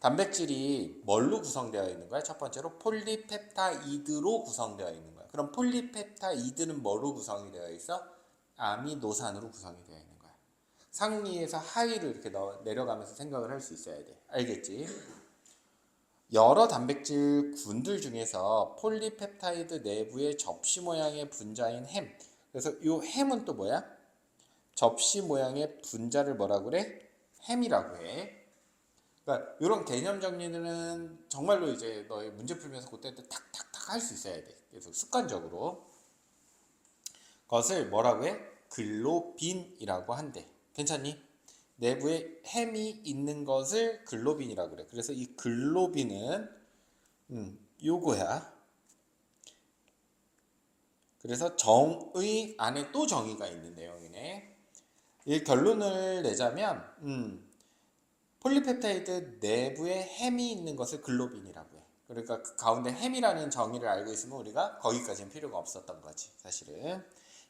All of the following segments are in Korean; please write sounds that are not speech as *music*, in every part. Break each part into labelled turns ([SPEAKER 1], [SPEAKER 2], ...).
[SPEAKER 1] 단백질이 뭘로 구성되어 있는 거야? 첫 번째로 폴리펩타이드로 구성되어 있는 거야. 그럼 폴리펩타이드는 뭐로 구성이 되어 있어? 아미노산으로 구성이 되어 있는 거야. 상위에서 하위로 이렇게 넣어, 내려가면서 생각을 할 수 있어야 돼. 알겠지? 여러 단백질 군들 중에서 폴리펩타이드 내부의 접시 모양의 분자인 햄. 그래서 이 햄은 또 뭐야? 접시 모양의 분자를 뭐라 그래? 햄이라고 해. 그러니까 이런 개념 정리는 정말로 이제 너희 문제 풀면서 그때 탁탁탁 할 수 있어야 돼. 그래서 습관적으로 그것을 뭐라고 해? 글로빈이라고 한대. 괜찮니? 내부에 햄이 있는 것을 글로빈이라고 그래. 그래서 이 글로빈은 음, 요거야. 그래서 정의 안에 또 정의가 있는 내용이네. 이 결론을 내자면 음, 폴리펩타이드 내부에 햄이 있는 것을 글로빈이라고 해. 그러니까 그 가운데 햄이라는 정의를 알고 있으면 우리가 거기까지는 필요가 없었던 거지. 사실은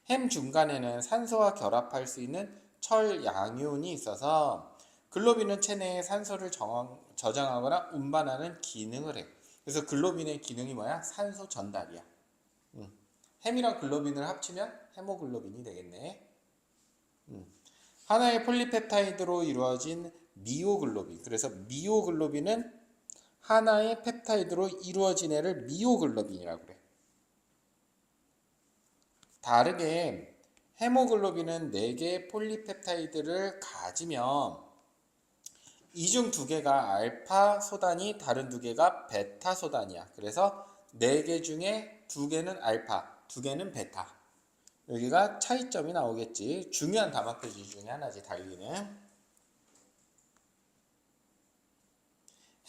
[SPEAKER 1] 햄 중간에는 산소와 결합할 수 있는 철 양이온이 있어서 글로빈은 체내에 산소를 정황, 저장하거나 운반하는 기능을 해. 그래서 글로빈의 기능이 뭐야? 산소 전달이야. 음. 햄이랑 글로빈을 합치면 헤모글로빈이 되겠네. 음. 하나의 폴리펩타이드로 이루어진 미오글로빈. 그래서 미오글로빈은 하나의 펩타이드로 이루어진 애를 미오글로빈이라고 그래. 다르게 헤모글로빈은 4개의 폴리펩타이드를 가지면 이중두 개가 알파 소단이 다른 두 개가 베타 소단이야. 그래서 4개 중에 두 개는 알파, 두 개는 베타. 여기가 차이점이 나오겠지. 중요한 다마표지 중에 하나지, 달리는.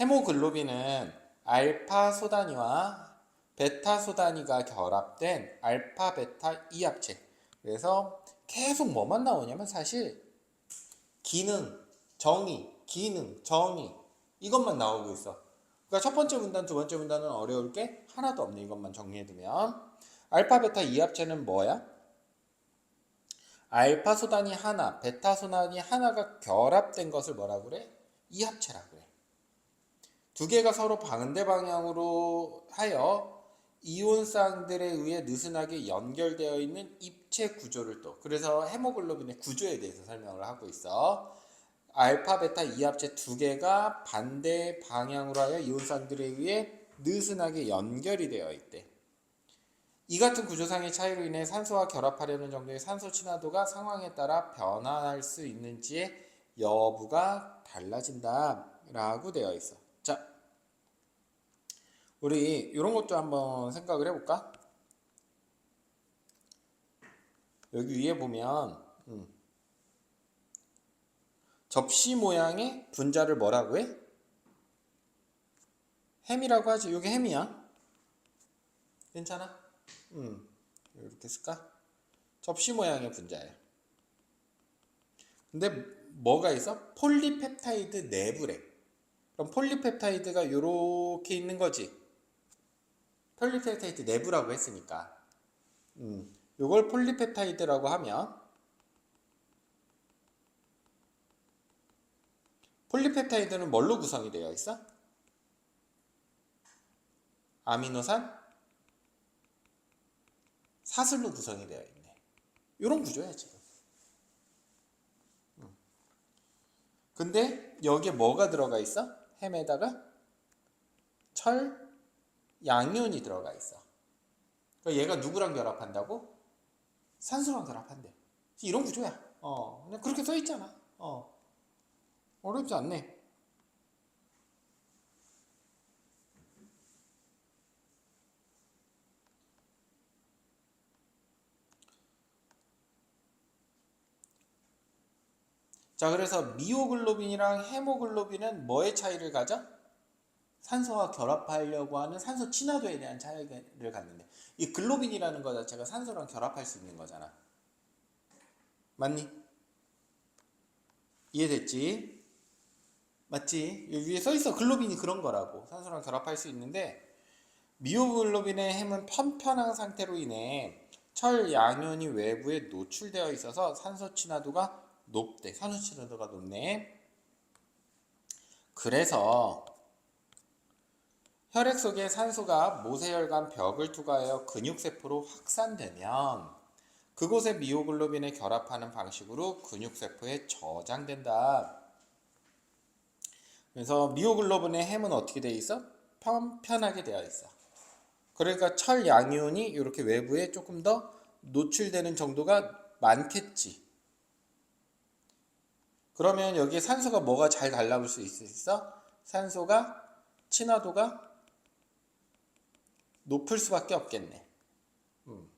[SPEAKER 1] 헤모글로빈은 알파 소단위와 베타 소단위가 결합된 알파 베타 이합체. 그래서 계속 뭐만 나오냐면 사실 기능, 정의, 기능, 정의 이것만 나오고 있어. 그러니까 첫 번째 문단, 두 번째 문단은 어려울 게 하나도 없네. 이것만 정리해두면 알파 베타 이합체는 뭐야? 알파 소단이 하나, 베타 소단이 하나가 결합된 것을 뭐라 그래? 이합체라고 그래. 두 개가 서로 반대 방향으로 하여 이온쌍들에 의해 느슨하게 연결되어 있는 입체 구조를 또 그래서 헤모글로빈의 구조에 대해서 설명을 하고 있어. 알파 베타 이합체 두 개가 반대 방향으로 하여 이온쌍들에 의해 느슨하게 연결이 되어 있대. 이 같은 구조상의 차이로 인해 산소와 결합하려는 정도의 산소 친화도가 상황에 따라 변화할 수 있는지의 여부가 달라진다라고 되어 있어. 자, 우리 이런 것도 한번 생각을 해볼까? 여기 위에 보면 음, 접시 모양의 분자를 뭐라고 해? 햄이라고 하지. 이게 햄이야. 괜찮아? 음, 이렇게 쓸까? 접시 모양의 분자야. 근데 뭐가 있어? 폴리펩타이드 내부래. 그럼 폴리펩타이드가 이렇게 있는 거지. 폴리펩타이드 내부라고 했으니까. 음, 이걸 폴리펩타이드라고 하면 폴리펩타이드는 뭘로 구성이 되어 있어? 아미노산 사슬로 구성이 되어 있네. 이런 구조야 지금. 음. 근데 여기에 뭐가 들어가 있어? 햄에다가 철, 양이온이 들어가 있어. 그러니까 얘가 누구랑 결합한다고? 산소랑 결합한대. 이런 구조야. 어, 그냥 그렇게 써 있잖아. 어, 어렵지 않네. 자, 그래서 미오글로빈이랑 헤모글로빈은 뭐의 차이를 가져? 산소와 결합하려고 하는 산소 친화도에 대한 차이를 갖는데 이 글로빈이라는 거 자체가 산소랑 결합할 수 있는 거잖아. 맞니? 이해됐지? 맞지? 여기 위에 써 있어. 글로빈이 그런 거라고. 산소랑 결합할 수 있는데 미오글로빈의 햄은 편편한 상태로 인해 철 양이온이 외부에 노출되어 있어서 산소 친화도가 높대. 산소 친화도가 높네. 그래서 혈액 속에 산소가 모세혈관 벽을 투과하여 근육세포로 확산되면 그곳에 미오글로빈에 결합하는 방식으로 근육세포에 저장된다. 그래서 미오글로빈의 햄은 어떻게 되어 있어? 편편하게 되어 있어. 그러니까 철 양이온이 이렇게 외부에 조금 더 노출되는 정도가 많겠지. 그러면 여기에 산소가 뭐가 잘 달라붙을 수 있어? 산소가 친화도가 높을 수밖에 없겠네. 음.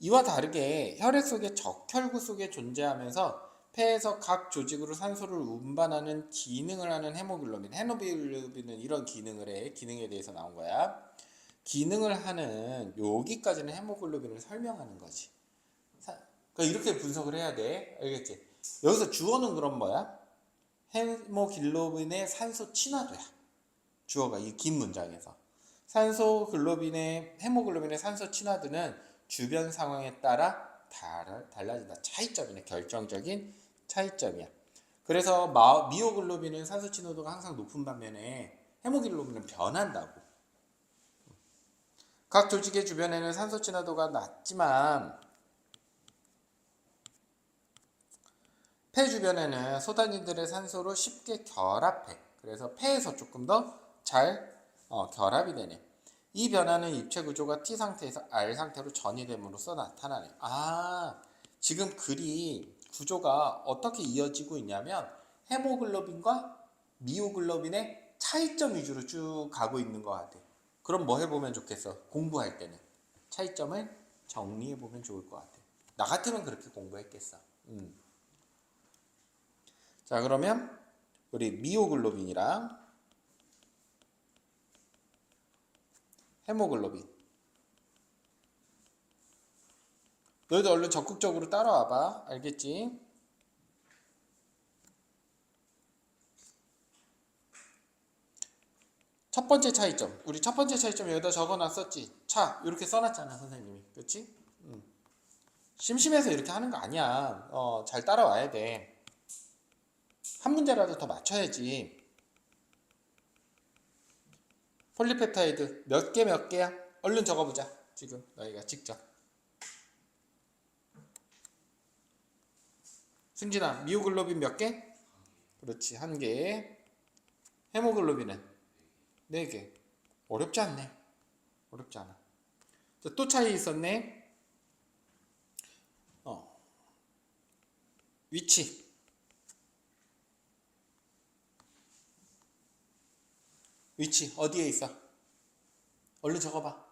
[SPEAKER 1] 이와 다르게 혈액 속의 적혈구 속에 존재하면서 폐에서 각 조직으로 산소를 운반하는 기능을 하는 헤모글로빈, 헤모글로빈은 이런 기능을 해. 기능에 대해서 나온 거야. 기능을 하는 여기까지는 헤모글로빈을 설명하는 거지. 사- 그러니까 이렇게 분석을 해야 돼. 알겠지? 여기서 주어는 그럼 뭐야? 헤모글로빈의 산소 친화도야. 주어가 이 긴 문장에서. 산소 글로빈의 헤모글로빈의 산소 친화도는 주변 상황에 따라 달- 달라진다. 차이점이네. 결정적인 차이점이야. 그래서 마- 미오글로빈은 산소 친화도가 항상 높은 반면에 헤모글로빈은 변한다고. 각 조직의 주변에는 산소 친화도가 낮지만 폐 주변에는 소단인들의 산소로 쉽게 결합해. 그래서 폐에서 조금 더 잘 어, 결합이 되네. 이 변화는 입체 구조가 T 상태에서 R 상태로 전이됨으로써 나타나네. 아, 지금 글이 구조가 어떻게 이어지고 있냐면 헤모글로빈과 미오글로빈의 차이점 위주로 쭉 가고 있는 것 같아. 그럼 뭐 해보면 좋겠어? 공부할 때는 차이점을 정리해 보면 좋을 것 같아. 나 같으면 그렇게 공부했겠어. 음. 자, 그러면 우리 미오글로빈이랑 헤모글로빈. 너희도 얼른 적극적으로 따라와봐. 알겠지? 첫 번째 차이점. 우리 첫 번째 차이점 여기다 적어놨었지. 차 이렇게 써놨잖아 선생님이. 그렇지? 음. 심심해서 이렇게 하는 거 아니야. 어, 잘 따라와야 돼. 한 문제라도 더 맞춰야지. 폴리펩타이드 몇 개 몇 개야? 얼른 적어보자. 지금 너희가 직접. 승진아, 미오글로빈 몇 개? 그렇지, 한 개. 헤모글로빈은 네 개. 어렵지 않네. 어렵지 않아. 자, 또 차이 있었네. 어. 위치. 위치 어디에 있어? 얼른 적어봐.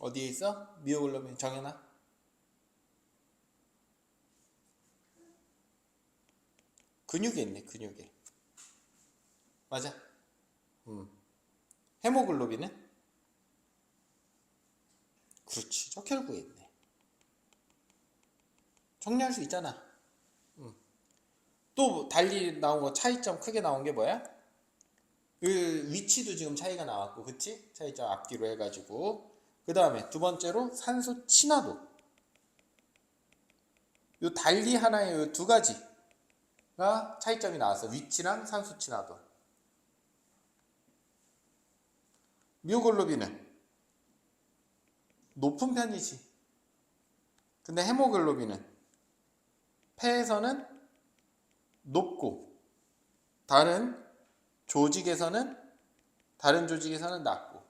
[SPEAKER 1] 어디에 있어? 미오글로빈 정현아. 근육에 있네 근육에. 맞아. 음. 헤모글로빈은? 그렇지 적혈구에 있네 정리할 수 있잖아 음. 또 달리 나온 거 차이점 크게 나온 게 뭐야? 그 위치도 지금 차이가 나왔고 그치? 차이점 앞뒤로 해가지고 그 다음에 두 번째로 산소 친화도 요 달리 하나의 요두 가지가 차이점이 나왔어 위치랑 산소 친화도 미오글로빈은 높은 편이지. 근데 헤모글로빈은 폐에서는 높고 다른 조직에서는 다른 조직에서는 낮고.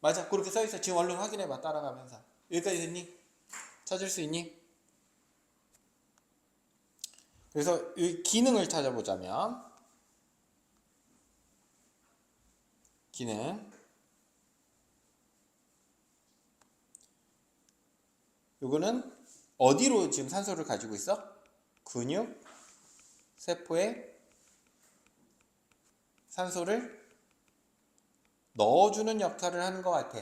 [SPEAKER 1] 맞아. 그렇게 써 있어. 지금 얼른 확인해 봐. 따라가면서. 여기까지 됐니? 찾을 수 있니? 그래서 이 기능을 찾아보자면 기능 요거는 어디로 지금 산소를 가지고 있어? 근육, 세포에 산소를 넣어주는 역할을 하는 것 같아.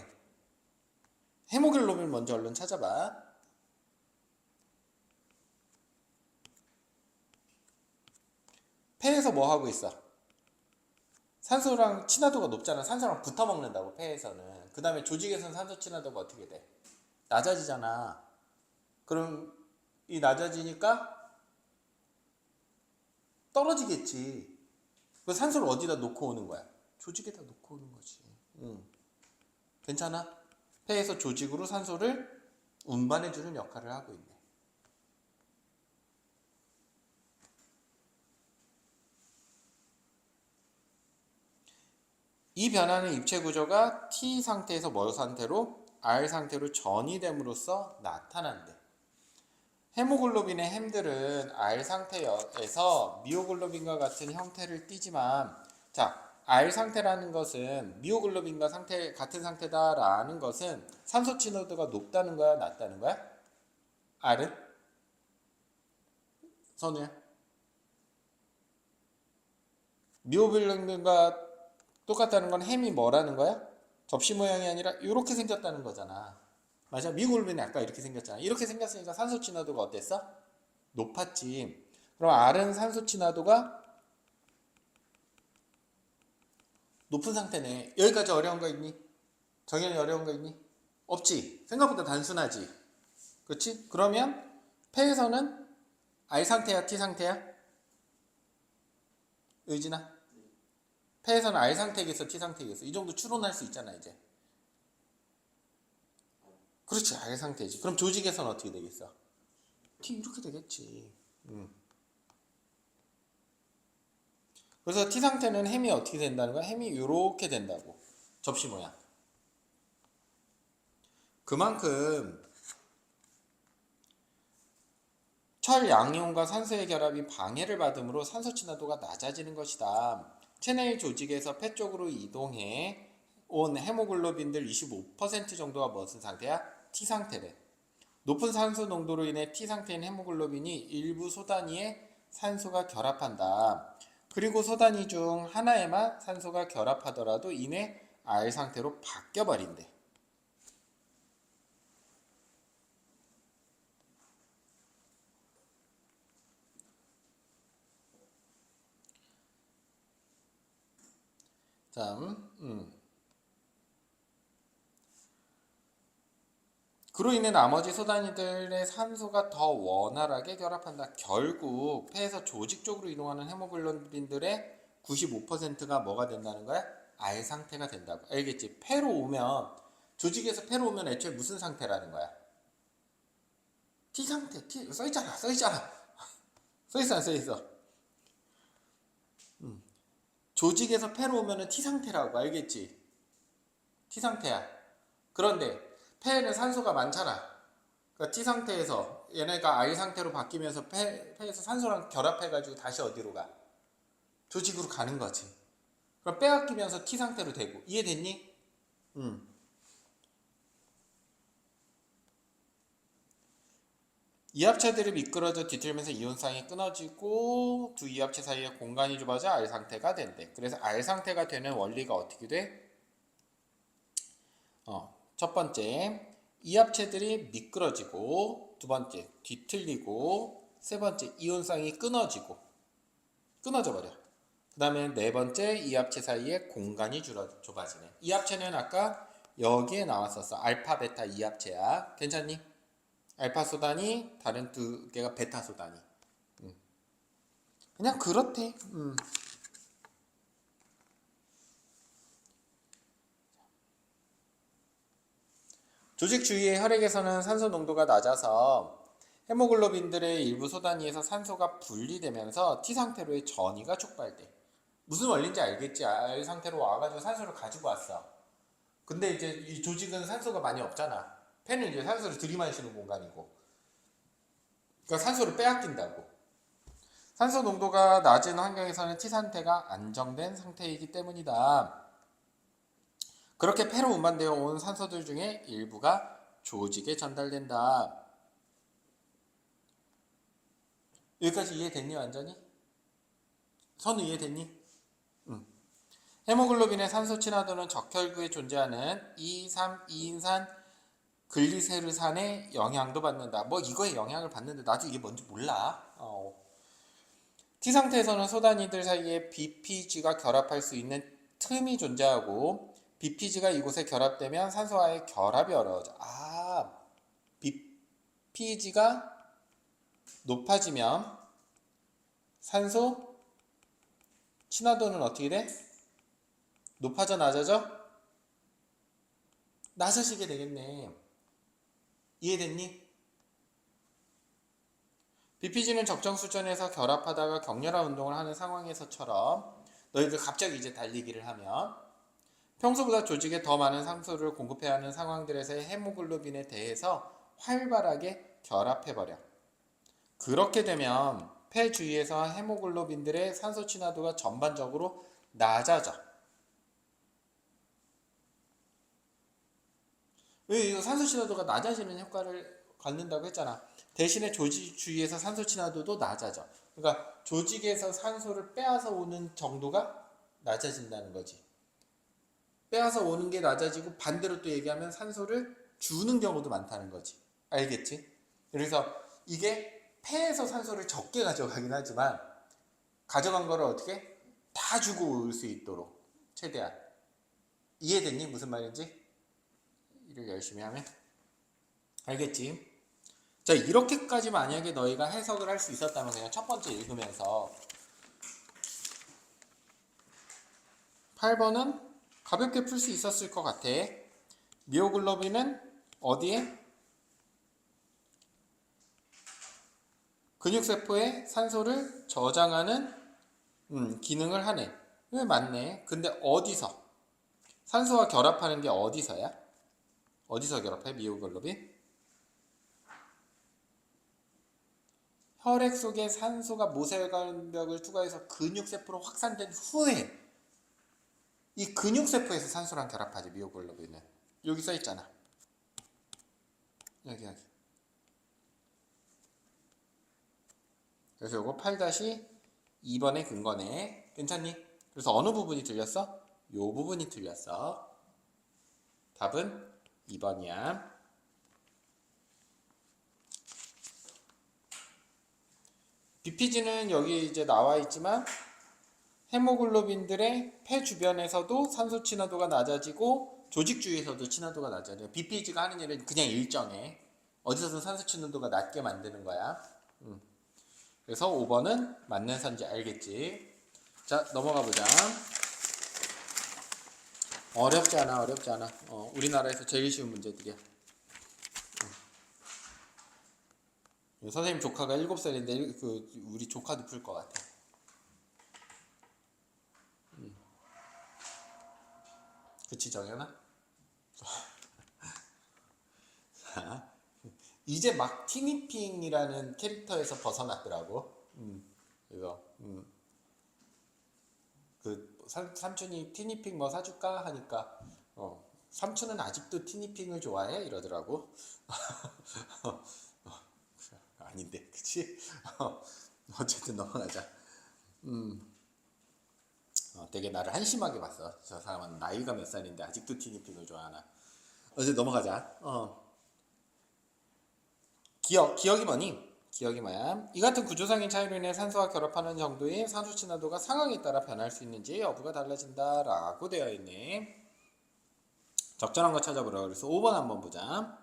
[SPEAKER 1] 헤모글로빈 먼저 얼른 찾아봐. 폐에서 뭐 하고 있어? 산소랑 친화도가 높잖아. 산소랑 붙어 먹는다고 폐에서는. 그 다음에 조직에서는 산소 친화도가 어떻게 돼? 낮아지잖아. 그럼 이 낮아지니까 떨어지겠지. 그 산소를 어디다 놓고 오는 거야? 조직에다 놓고 오는 거지. 응. 괜찮아? 폐에서 조직으로 산소를 운반해주는 역할을 하고 있네. 이 변화는 입체 구조가 T 상태에서 뭐 상태로 R 상태로 전이됨으로써 나타난대. 헤모글로빈의 햄들은 R 상태에서 미오글로빈과 같은 형태를 띠지만 자 R 상태라는 것은 미오글로빈과 상태 같은 상태다라는 것은 산소 친화도가 높다는 거야, 낮다는 거야? R은 선우야. 미오글로빈과 똑같다는 건 햄이 뭐라는 거야? 접시 모양이 아니라 이렇게 생겼다는 거잖아. 맞아? 미오글로빈이 아까 이렇게 생겼잖아. 이렇게 생겼으니까 산소 친화도가 어땠어? 높았지. 그럼 R은 산소 친화도가 높은 상태네. 여기까지 어려운 거 있니? 정연이 어려운 거 있니? 없지. 생각보다 단순하지. 그렇지? 그러면 폐에서는 R 상태야, T 상태야? 의진아? 폐에서는 R 상태겠어, T 상태겠어. 이 정도 추론할 수 있잖아, 이제. 그렇지, R 상태지. 그럼 조직에서는 어떻게 되겠어? T 이렇게 되겠지. 음. 그래서 T 상태는 햄이 어떻게 된다는 거야? 햄이 이렇게 된다고. 접시 모양. 그만큼 철 양이온과 산소의 결합이 방해를 받음으로 산소 친화도가 낮아지는 것이다. 체내 조직에서 폐 쪽으로 이동해 온 헤모글로빈들 25% 정도가 무슨 상태야? T 상태래. 높은 산소 농도로 인해 T 상태인 헤모글로빈이 일부 소단위에 산소가 결합한다. 그리고 소단위 중 하나에만 산소가 결합하더라도 이내 R 상태로 바뀌어 버린대. 다음, 그로 인해 나머지 소단위들의 산소가 더 원활하게 결합한다. 결국 폐에서 조직 쪽으로 이동하는 헤모글로빈들의 95%가 뭐가 된다는 거야? R 상태가 된다고. 알겠지? 폐로 오면 조직에서 폐로 오면 애초에 무슨 상태라는 거야? T 상태. T 써 있잖아. 써 있잖아. 써 있어, 안 써 있어. 음. 조직에서 폐로 오면은 T 상태라고 알겠지? T 상태야. 그런데 폐에는 산소가 많잖아. 그러니까 T 상태에서 얘네가 R 상태로 바뀌면서 폐, 폐에서 산소랑 결합해가지고 다시 어디로 가? 조직으로 가는 거지. 그럼 빼앗기면서 T 상태로 되고 이해됐니? 음. 이합체들이 미끄러져 뒤틀면서 이온쌍이 끊어지고 두 이합체 사이에 공간이 좁아져 R 상태가 된대. 그래서 R 상태가 되는 원리가 어떻게 돼? 어, 첫 번째 이합체들이 미끄러지고 두 번째 뒤틀리고 세 번째 이온쌍이 끊어지고 끊어져 버려. 그 다음에 네 번째 이합체 사이에 공간이 줄어, 좁아지네. 이합체는 아까 여기에 나왔었어. 알파 베타 이합체야. 괜찮니? 알파 소단이 다른 두 개가 베타 소단이. 음. 그냥 그렇대. 음. 조직 주위의 혈액에서는 산소 농도가 낮아서 헤모글로빈들의 일부 소단위에서 산소가 분리되면서 T 상태로의 전이가 촉발돼. 무슨 원리인지 알겠지? R 상태로 와가지고 산소를 가지고 왔어. 근데 이제 이 조직은 산소가 많이 없잖아. 폐는 이제 산소를 들이마시는 공간이고. 그러니까 산소를 빼앗긴다고. 산소 농도가 낮은 환경에서는 T 상태가 안정된 상태이기 때문이다. 그렇게 폐로 운반되어 온 산소들 중에 일부가 조직에 전달된다. 여기까지 이해됐니 완전히? 선우 이해됐니? 응. 헤모글로빈의 산소 친화도는 적혈구에 존재하는 2, 3, 2인산 글리세르산의 영향도 받는다. 뭐 이거에 영향을 받는데 나도 이게 뭔지 몰라. 어. T 상태에서는 소단위들 사이에 BPG가 결합할 수 있는 틈이 존재하고 BPG가 이곳에 결합되면 산소와의 결합이 어려워져. 아, BPG가 높아지면 산소 친화도는 어떻게 돼? 높아져 낮아져? 낮아지게 되겠네. 이해됐니? BPG는 적정 수준에서 결합하다가 격렬한 운동을 하는 상황에서처럼 너희들 갑자기 이제 달리기를 하면 평소보다 조직에 더 많은 산소를 공급해야 하는 상황들에서의 헤모글로빈에 대해서 활발하게 결합해버려. 그렇게 되면 폐 주위에서 헤모글로빈들의 산소 친화도가 전반적으로 낮아져. 왜 산소 친화도가 낮아지는 효과를 갖는다고 했잖아. 대신에 조직 주위에서 산소 친화도도 낮아져. 그러니까 조직에서 산소를 빼앗아 오는 정도가 낮아진다는 거지. 빼앗아 오는 게 낮아지고 반대로 또 얘기하면 산소를 주는 경우도 많다는 거지. 알겠지? 그래서 이게 폐에서 산소를 적게 가져가긴 하지만 가져간 거를 어떻게 다 주고 올 수 있도록 최대한 이해됐니? 무슨 말인지? 일을 열심히 하면 알겠지? 자 이렇게까지 만약에 너희가 해석을 할 수 있었다면 그냥 첫 번째 읽으면서 8번은 가볍게 풀 수 있었을 것 같아. 미오글로빈은 어디에? 근육세포에 산소를 저장하는 음, 기능을 하네. 왜 맞네? 근데 어디서? 산소와 결합하는 게 어디서야? 어디서 결합해? 미오글로빈? 혈액 속에 산소가 모세혈관벽을 투과해서 근육세포로 확산된 후에 이 근육세포에서 산소랑 결합하지 미오글로빈은. 여기 써 있잖아. 여기 여기. 그래서 요거 8-2번의 근거네. 괜찮니? 그래서 어느 부분이 틀렸어? 요 부분이 틀렸어. 답은 2번이야. BPG는 여기 이제 나와 있지만 헤모글로빈들의 폐 주변에서도 산소 친화도가 낮아지고 조직 주위에서도 친화도가 낮아져요. BPG가 하는 일은 그냥 일정해. 어디서든 산소 친화도가 낮게 만드는 거야. 음. 그래서 5번은 맞는 선지 알겠지? 자 넘어가 보자. 어렵지 않아, 어렵지 않아. 어, 우리나라에서 제일 쉬운 문제들이야. 음. 선생님 조카가 7살인데 그 우리 조카도 풀 것 같아. 그치 정연아? 자, 이제 막 티니핑이라는 캐릭터에서 벗어났더라고. 음, 그래서 음, 그 삼, 삼촌이 티니핑 뭐 사줄까 하니까 어, 삼촌은 아직도 티니핑을 좋아해 이러더라고. *laughs* 아닌데, 그치? *laughs* 어쨌든 넘어가자. 음. 어, 되게 나를 한심하게 봤어. 저 사람은 나이가 몇 살인데 아직도 티니핑을 좋아하나. 어제 넘어가자. 어. 기억, 기억이 뭐니? 기억이 뭐야? 이 같은 구조상의 차이로 인해 산소와 결합하는 정도의 산소 친화도가 상황에 따라 변할 수 있는지 여부가 달라진다 라고 되어 있네. 적절한 거 찾아보라. 그래서 5번 한번 보자.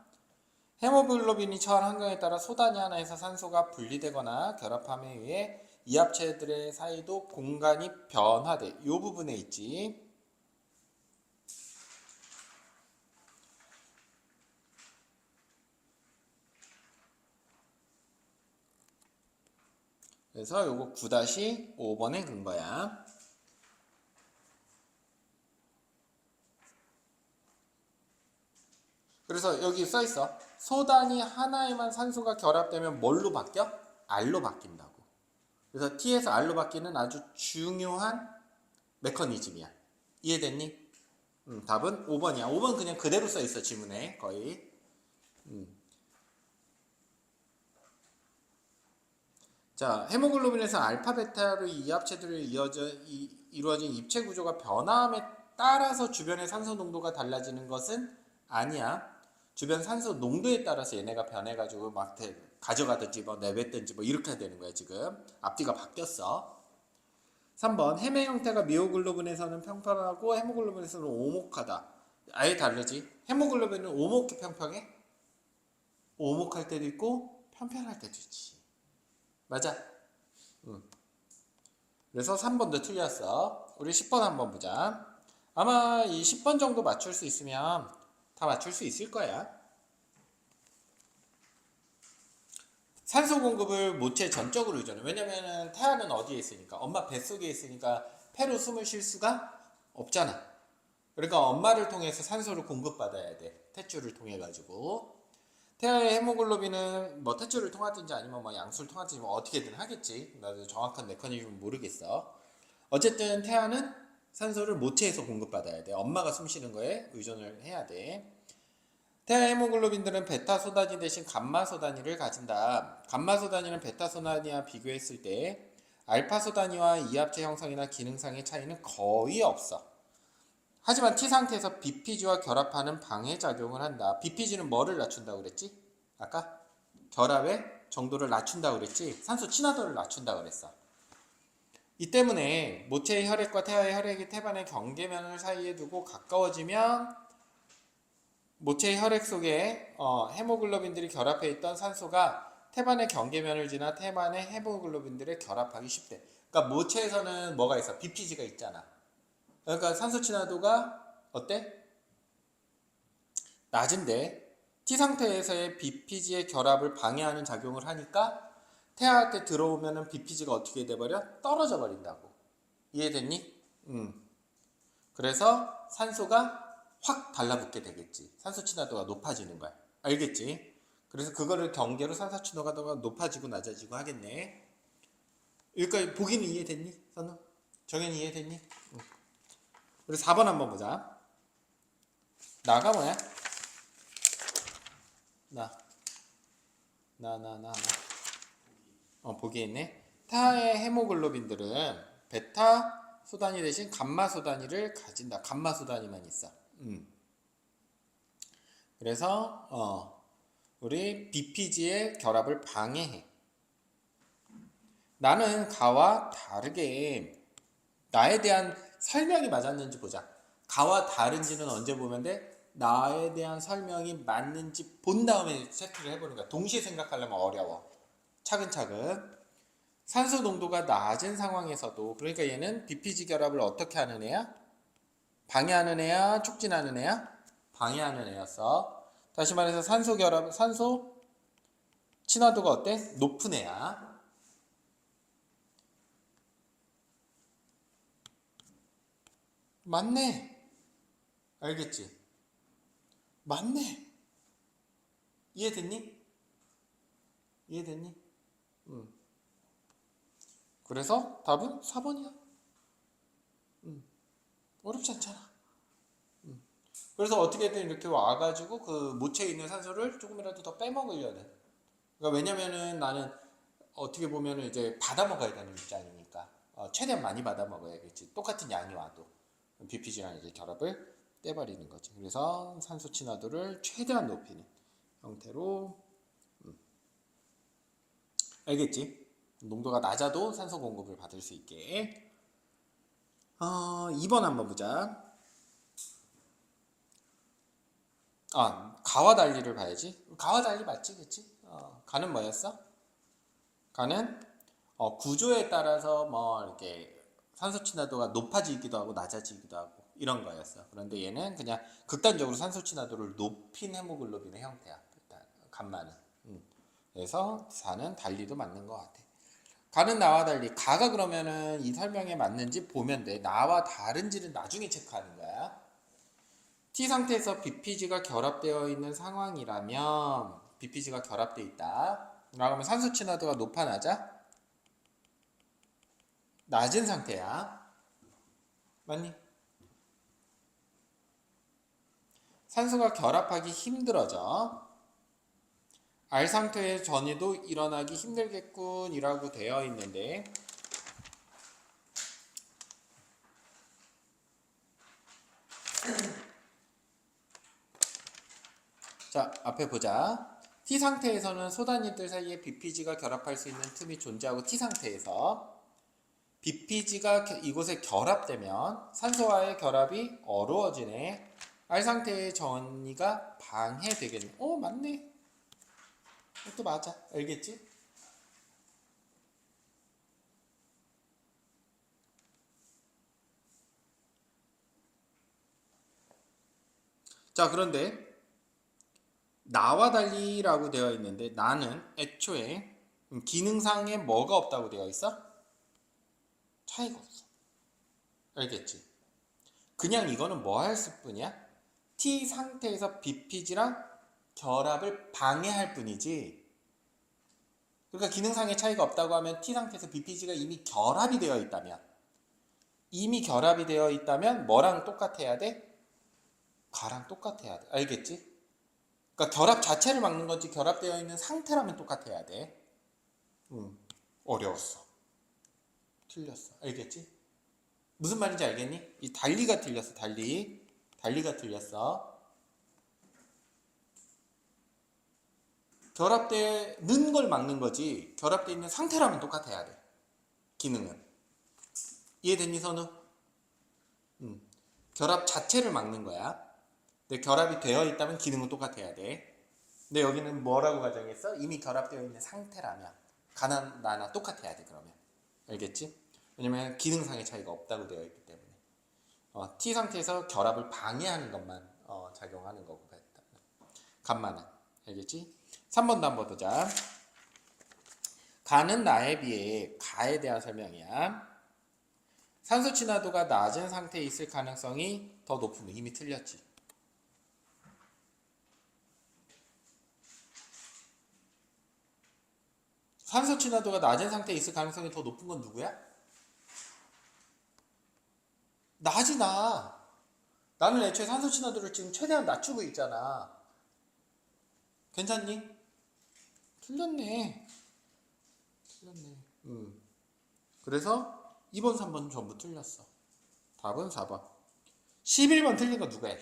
[SPEAKER 1] 헤모글로빈이 처한 환경에 따라 소단위 하나에서 산소가 분리되거나 결합함에 의해 이 합체들의 사이도 공간이 변화돼. 이 부분에 있지. 그래서 요거 9-5번의 근거야. 그래서 여기 써 있어. 소단위 하나에만 산소가 결합되면 뭘로 바뀌어? R로 바뀐다고. 그래서 T에서 R로 바뀌는 아주 중요한 메커니즘이야. 이해됐니? 음, 답은 5번이야. 5번 그냥 그대로 써 있어 지문에 거의. 음. 자, 헤모글로빈에서 알파 베타로 이 합체들을 이어져 이, 이루어진 입체 구조가 변화함에 따라서 주변의 산소 농도가 달라지는 것은 아니야. 주변 산소 농도에 따라서 얘네가 변해가지고 막 가져가든지 뭐 내뱉든지 뭐 이렇게 되는 거야 지금 앞뒤가 바뀌었어 3번 헤메 형태가 미오글로빈에서는 평평하고 헤모글로빈에서는 오목하다. 아예 다르지. 헤모글로빈은 오목해 평평해? 오목할 때도 있고 평평할 때도 있지. 맞아. 응. 그래서 3번도 틀렸어. 우리 10번 한번 보자. 아마 이 10번 정도 맞출 수 있으면 다 맞출 수 있을 거야. 산소 공급을 모체 전적으로 의존해. 왜냐면은 태아는 어디에 있으니까 엄마 뱃속에 있으니까 폐로 숨을 쉴 수가 없잖아. 그러니까 엄마를 통해서 산소를 공급받아야 돼. 탯줄을 통해 가지고. 태아의 헤모글로빈은 뭐 탯줄을 통하든지 아니면 뭐 양수를 통하든지 뭐 어떻게든 하겠지. 나도 정확한 메커니즘은 모르겠어. 어쨌든 태아는 산소를 모체에서 공급받아야 돼. 엄마가 숨 쉬는 거에 의존을 해야 돼. 태아 헤모글로빈들은 베타 소단위 대신 감마 소단위를 가진다. 감마 소단위는 베타 소단위와 비교했을 때 알파 소단위와 이합체 형성이나 기능상의 차이는 거의 없어. 하지만 T 상태에서 BPG와 결합하는 방해 작용을 한다. BPG는 뭐를 낮춘다고 그랬지? 아까 결합의 정도를 낮춘다고 그랬지? 산소 친화도를 낮춘다고 그랬어. 이 때문에 모체의 혈액과 태아의 혈액이 태반의 경계면을 사이에 두고 가까워지면 모체의 혈액 속에 어, 헤모글로빈들이 결합해 있던 산소가 태반의 경계면을 지나 태반의 헤모글로빈들에 결합하기 쉽대. 그러니까 모체에서는 뭐가 있어? BPG가 있잖아. 그러니까 산소 친화도가 어때? 낮은데 T 상태에서의 BPG의 결합을 방해하는 작용을 하니까 태아한테 들어오면은 BPG가 어떻게 돼버려? 떨어져 버린다고. 이해됐니? 음. 그래서 산소가 확 달라붙게 되겠지. 산소 친화도가 높아지는 거야. 알겠지? 그래서 그거를 경계로 산소 친화도가 높아지고 낮아지고 하겠네. 여기까지 보기는 이해됐니? 선우? 정현이 이해됐니? 응. 우리 4번 한번 보자. 나가 뭐야? 나. 나, 나, 나, 나. 어, 보기에 있네. 타의 헤모글로빈들은 베타 소단위 대신 감마 소단위를 가진다. 감마 소단위만 있어. 음. 그래서 어, 우리 BPG의 결합을 방해해. 나는 가와 다르게 나에 대한 설명이 맞았는지 보자. 가와 다른지는 언제 보면 돼? 나에 대한 설명이 맞는지 본 다음에 체크를 해보는 거야. 동시에 생각하려면 어려워. 차근차근. 산소 농도가 낮은 상황에서도 그러니까 얘는 BPG 결합을 어떻게 하는 애야? 방해하는 애야, 촉진하는 애야? 방해하는 애였어. 다시 말해서 산소 결합, 산소 친화도가 어때? 높은 애야. 맞네. 알겠지? 맞네. 이해됐니? 이해됐니? 응. 그래서 답은 4번이야. 응. 어렵지 않잖아. 응. 그래서 어떻게든 이렇게 와가지고 그 모체에 있는 산소를 조금이라도 더 빼먹으려는. 그러니까 왜냐면은 나는 어떻게 보면은 이제 받아 먹어야 되는 입장이니까 어, 최대한 많이 받아 먹어야겠지. 똑같은 양이 와도 BPG랑 이제 결합을 떼버리는 거지. 그래서 산소 친화도를 최대한 높이는 형태로 음. 알겠지? 농도가 낮아도 산소 공급을 받을 수 있게. 어, 2번 한번 보자. 아, 가와 달리를 봐야지. 가와 달리 맞지, 그치? 어, 가는 뭐였어? 가는 어, 구조에 따라서 뭐 이렇게 산소 친화도가 높아지기도 하고 낮아지기도 하고 이런 거였어. 그런데 얘는 그냥 극단적으로 산소 친화도를 높인 헤모글로빈의 형태야. 일단 간마는. 음. 그래서 4는 달리도 맞는 것 같아. 가는 나와 달리 가가 그러면은 이 설명에 맞는지 보면 돼. 나와 다른지는 나중에 체크하는 거야. T 상태에서 BPG가 결합되어 있는 상황이라면 BPG가 결합되어 있다. 그러면 산소 친화도가 높아 낮아? 낮은 상태야. 맞니? 산소가 결합하기 힘들어져. 알 상태의 전이도 일어나기 힘들겠군이라고 되어 있는데 *clears throat* 자 앞에 보자 T 상태에서는 소단위들 사이에 BPG가 결합할 수 있는 틈이 존재하고 T 상태에서 BPG가 이곳에 결합되면 산소와의 결합이 어려워지네. 알 상태의 전이가 방해되겠네. 어, 맞네. 이것도 맞아. 알겠지? 자, 그런데 나와 달리라고 되어 있는데 나는 애초에 기능상에 뭐가 없다고 되어 있어? 차이가 없어. 알겠지? 그냥 이거는 뭐 했을 뿐이야? T 상태에서 BPG랑 결합을 방해할 뿐이지. 그러니까 기능상의 차이가 없다고 하면 T 상태에서 BPG가 이미 결합이 되어 있다면 이미 결합이 되어 있다면 뭐랑 똑같아야 돼? 가랑 똑같아야 돼. 알겠지? 그러니까 결합 자체를 막는 거지 결합되어 있는 상태라면 똑같아야 돼. 음, 어려웠어. 틀렸어. 알겠지? 무슨 말인지 알겠니? 이 달리가 틀렸어. 달리. 달리가 틀렸어. 결합되는 걸 막는 거지 결합되어 있는 상태라면 똑같아야 돼. 기능은. 이해됐니 선우? 음, 결합 자체를 막는 거야. 근데 결합이 되어 있다면 기능은 똑같아야 돼. 근데 여기는 뭐라고 가정했어? 이미 결합되어 있는 상태라면 가나 나나 똑같아야 돼 그러면 알겠지? 왜냐면 기능상의 차이가 없다고 되어 있기 때문에 어, T 상태에서 결합을 방해하는 것만 어, 작용하는 거고 간만은 알겠지? 3번도 한번 보자. 가는 나에 비해 가에 대한 설명이야. 산소 친화도가 낮은 상태에 있을 가능성이 더 높으면 이미 틀렸지. 산소 친화도가 낮은 상태에 있을 가능성이 더 높은 건 누구야? 나지 나. 나는 애초에 산소 친화도를 지금 최대한 낮추고 있잖아. 괜찮니? 틀렸네. 틀렸네. 음. 그래서 2번, 3번 전부 틀렸어. 답은 4번. 11번 틀린 거 누구야?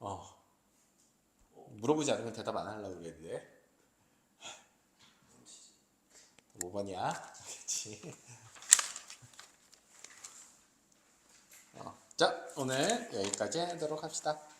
[SPEAKER 1] 어. 물어보지 않으면 대답 안 하려고 그랬는데. 5번이야. 알겠지? 어. 자, 오늘 여기까지 하도록 합시다.